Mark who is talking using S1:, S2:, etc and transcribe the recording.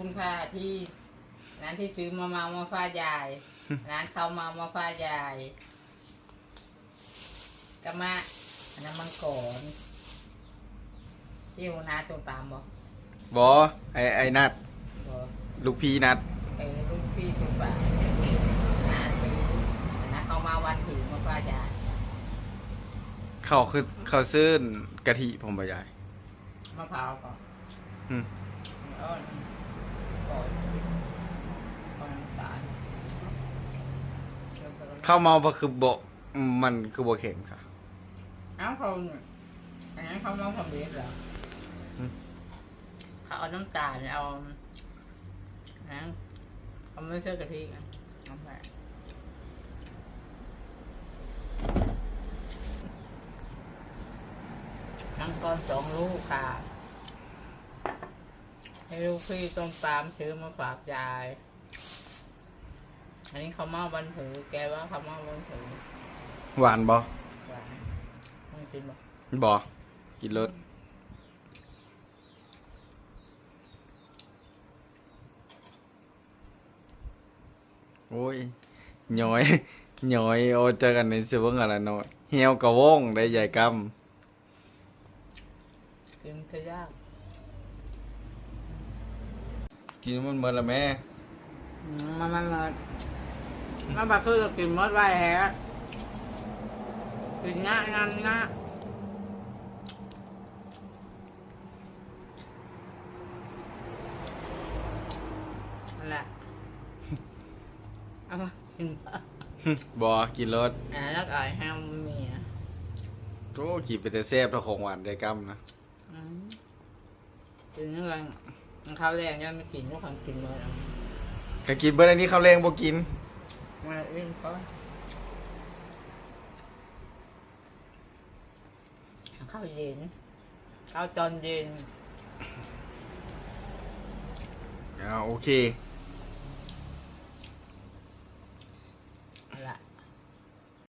S1: คุณค่าที่ร้านที่ซื้อมาเมามาฟาดยาย ร้านเขาวเมามาฟาดยายกะมาอันนั้นมังกรที่หัวหน้าตรงตามบอก
S2: บอไอไอนัด
S1: บอก
S2: ลูกพี่นัด
S1: เออลูกพี่ตรงป่าร้านซื้ออันนั้นเขามาวันถือมาฟาดยาย
S2: เขาคือเขาซื้อกะทิผมบอยาย
S1: มะพร้าวก่อน
S2: อืม
S1: เออ
S2: ข้าวเมาบ่คือโบมันคือโบเข่งค่ะ
S1: เอ้าเขาอันนั้นเขามาทำเล็บเหรอ
S2: อืม
S1: เขาเอาน้ำตาลเอานะเขาไม่ใช่กะทินะน้ำแข็งน้ำก้อนสองลูกค่ะ ให้ลูกพี่ต้มปลามซื้อมาฝากยาย อันนี้เขาวเมาบันถือ แกว่าเขาวเมาบันถือ
S2: หวานบอ
S1: หวานไม่กินบอก
S2: บอกินรสโอ้ยย้อยย้อยโอเจอกันในเซเว่นอะไรเนาะเหี่ยวกระวงได้ใหญ่ก
S1: กินก็ยากำ
S2: กินมันเหมือนละแม่
S1: อืมมันมันมันมันบักคือจะกินหมดไว้แฮะกินง่ายงานง่ายนั่นแหละเอามากินปะ
S2: บอกินรส
S1: อ่าแล้วก็ไอ้ห้ามเมีย
S2: โอ้กินไปแต่แซ่บถ้าของหวานได้กำนะ
S1: อืมกินอะไร มันข้าวแรงยังไม่กินก็ความกินเลยอะ
S2: ก็กินเบอร์อันนี้ข้าวแรงบ่กิน
S1: มาเล่นก็ข้าวเย็นข้าวตอนเย็น
S2: อ่าโอเค